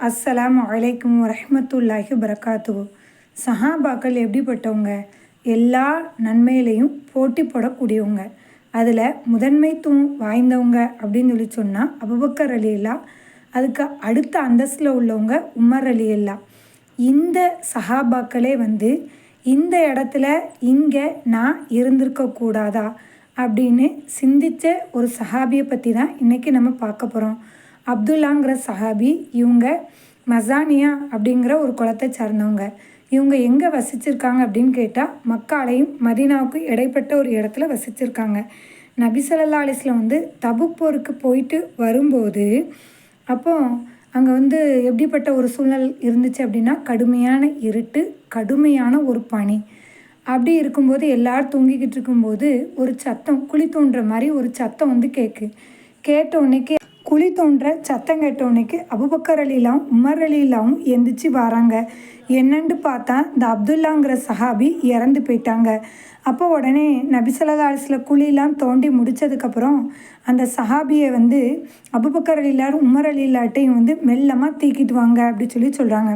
அஸ்ஸலாம் வலைக்கம் வரமத்துல்லாஹி வரகாத்து சஹாபாக்கள் எப்படிப்பட்டவங்க? எல்லா நன்மையிலையும் போட்டி போடக்கூடியவங்க. அதில் முதன்மைத்துவம் வாய்ந்தவங்க அப்படின்னு சொல்லி சொன்னால் அபுபக்கர் அலி இல்லா அதுக்கு அடுத்த அந்தஸ்தில் உள்ளவங்க உமர் அலி இல்லா இந்த சஹாபாக்களே வந்து இந்த இடத்துல இங்கே நான் இருந்திருக்கக்கூடாதா அப்படின்னு சிந்தித்த ஒரு சஹாபியை பற்றி தான் இன்றைக்கி நம்ம பார்க்க போகிறோம் அப்துல்லாங்கிற சஹாபி இவங்க மசானியா அப்படிங்கிற ஒரு குளத்தை சார்ந்தவங்க. இவங்க எங்கே வசிச்சிருக்காங்க அப்படின்னு கேட்டால் மக்காலையும் மதினாவுக்கும் இடைப்பட்ட ஒரு இடத்துல வசிச்சிருக்காங்க. நபிசல்லா அலிஸ்லாம் வந்து தபுக் போருக்கு போயிட்டு வரும்போது அப்போ அங்கே வந்து எப்படிப்பட்ட ஒரு சூழ்நிலை இருந்துச்சு அப்படின்னா கடுமையான இருட்டு கடுமையான ஒரு பனி. அப்படி இருக்கும்போது எல்லோரும் தூங்கிக்கிட்டு இருக்கும்போது ஒரு சத்தம் குழி தோன்ற மாதிரி ஒரு சத்தம் வந்து கேட்கு கேட்ட உடனேக்கே குழி தோன்ற சத்தம் கேட்டவனுக்கு அபுபக்கர் அலிலாம் உமர் அலிலாவும் எந்திரிச்சு வராங்க. என்னன்னு பார்த்தா இந்த அப்துல்லாங்கிற சஹாபி இறந்து போயிட்டாங்க. அப்போ உடனே நபிசல்லா அலிஸ்ல குழிலாம் தோண்டி முடித்ததுக்கப்புறம் அந்த சஹாபியை வந்து அபுபக்கர் அலிலாரும் உமர் அலிலாட்டையும் வந்து மெல்லமாக தீக்கிட்டு வாங்க அப்படி சொல்லி சொல்கிறாங்க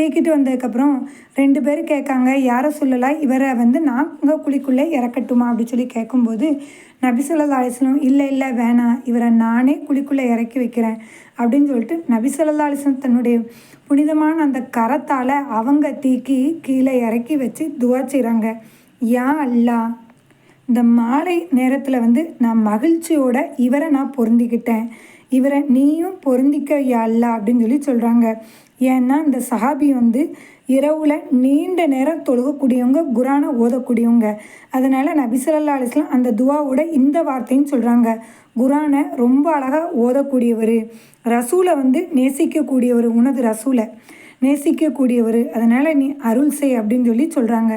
தூக்கிட்டு வந்ததுக்கப்புறம் ரெண்டு பேர் கேட்காங்க யாரை சொல்லலாம் இவரை வந்து நாங்கள் குழிக்குள்ளே இறக்கட்டுமா? அப்படின்னு சொல்லி கேட்கும்போது நபிசல்லா அலிஸ்லம் இல்லை இல்லை வேணாம். இவரை நானே குழிக்குள்ளே இறக்கி வைக்கிறேன். அப்படின்னு சொல்லிட்டு நபிசல்லா அலிஸ்லம் தன்னுடைய புனிதமான அந்த கரத்தால் அவங்க தீக்கி கீழே இறக்கி வச்சு துவா செய்கிறாங்க யா அல்லா இந்த மாலை நேரத்தில் வந்து நான் மகிழ்ச்சியோட இவரை நான் பொருந்திக்கிட்டேன். இவரை நீயும் பொருந்திக்க யா அப்படின்னு சொல்லி சொல்கிறாங்க ஏன்னா இந்த சஹாபி வந்து இரவில் நீண்ட நேரம் தொழுகக்கூடியவங்க குரானை ஓதக்கூடியவங்க. அதனால் நபிசல்லா அலிஸ்லாம் அந்த துவாவோட இந்த வார்த்தையும் சொல்கிறாங்க குரானை ரொம்ப அழகாக ஓதக்கூடியவர். ரசூலை வந்து நேசிக்கக்கூடியவர் உனது ரசூலை. நேசிக்கக்கூடியவர். அதனால் நீ அருள் செய் அப்படின்னு சொல்லி சொல்கிறாங்க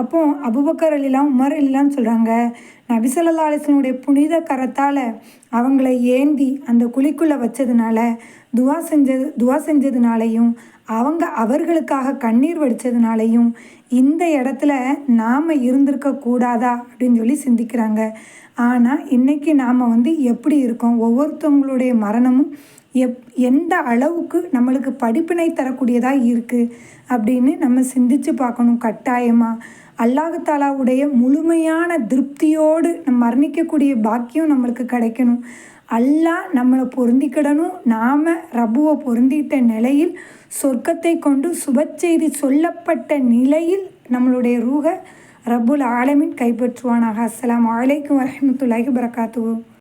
அப்போ அபுபக்கர் அலிலாம் உமர் அலிலாம் சொல்கிறாங்க நபிசல்லா அலிஸ்லனுடைய புனித கரத்தால் அவங்கள ஏந்தி அந்த குழிக்குள்ளே வச்சதுனால துவா செஞ்சது துவா செஞ்சதுனாலையும் அவங்க அவர்களுக்காக கண்ணீர் வடித்ததுனாலையும் இந்த இடத்துல நாம் இருந்திருக்க கூடாதா அப்படின்னு சொல்லி சிந்திக்கிறாங்க. ஆனால் இன்றைக்கி நாம் வந்து எப்படி இருக்கோம்? ஒவ்வொருத்தவங்களுடைய மரணமும் எப் எந்த அளவுக்கு நம்மளுக்கு படிப்பினை தரக்கூடியதாக இருக்குது அப்படின்னு நம்ம சிந்தித்து பார்க்கணும் கட்டாயமாக அல்லாஹாலாவுடைய முழுமையான திருப்தியோடு நம்ம மரணிக்கக்கூடிய பாக்கியம் நம்மளுக்கு கிடைக்கணும். அல்லாஹ் நம்மளை பொருந்திக்கிடணும். நாம் ரபுவை பொருந்திட்ட நிலையில் சொர்க்கத்தை கொண்டு சுபச்செய்தி சொல்லப்பட்ட நிலையில் நம்மளுடைய ரூக ரபுல் ஆலமின் கைப்பற்றுவானாக. அஸ்லாம் வலைக்கும் வரமத்துல்லாஹி வரகாத்துவோம்